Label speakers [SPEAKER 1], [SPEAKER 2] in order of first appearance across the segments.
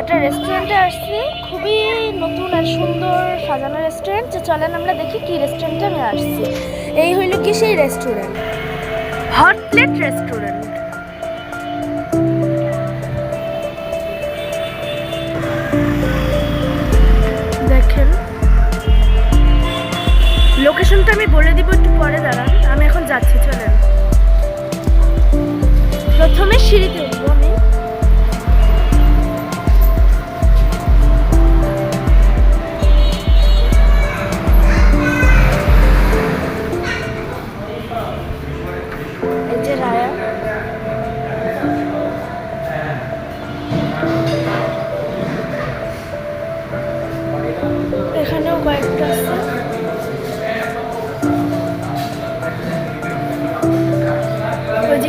[SPEAKER 1] একটা রেস্টুরেন্টে আসছি, খুবই নতুন আর সুন্দর সাজানো রেস্টুরেন্ট যে চলেন আমরা দেখি কি রেস্টুরেন্টে আমি আসছি। এই হইল কি সেই রেস্টুরেন্ট হট প্লেট রেস্টুরেন্ট দেখেন। লোকেশনটা আমি বলে দিব একটু পরে, দাঁড়ান। আমি এখন যাচ্ছি, চলেন। প্রথমে সিঁড়িতে উঠবো আমি।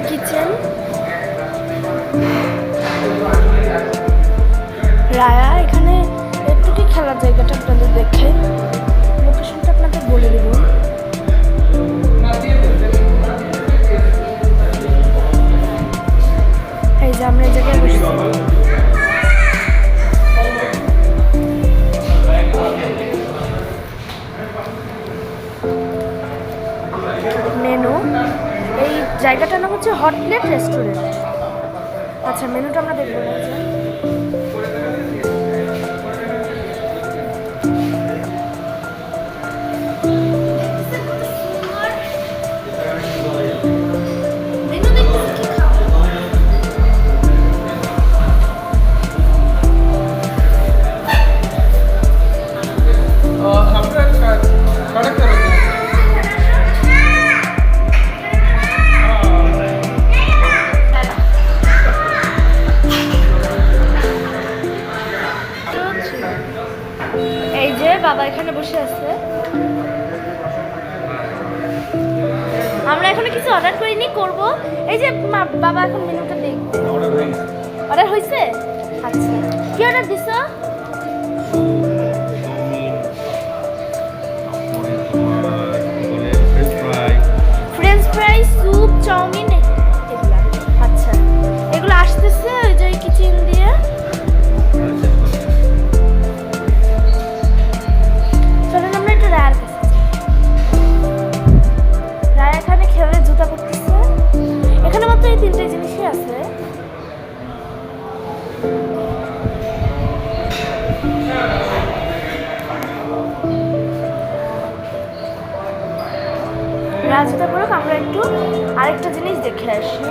[SPEAKER 1] কিচেন রায়া এখানে একটু কি খেলার জায়গাটা আপনাদের দেখে লোকেশনটা আপনাকে বলে দেবো। মেনু। এই জায়গাটার নাম হচ্ছে হট প্লেট রেস্টুরেন্ট। আচ্ছা মেনুটা আমরা দেখব। বাবা এখানে বসে আছে। আমরা এখনও কিছু অর্ডার করিনি করব। এই যে বাবা এখন মেনুটা দেখবে। অর্ডার হয়েছে আচ্ছা। কি অর্ডার দিছো? রায়া পড়ুক আমরা একটু আরেকটা জিনিস দেখে আসি।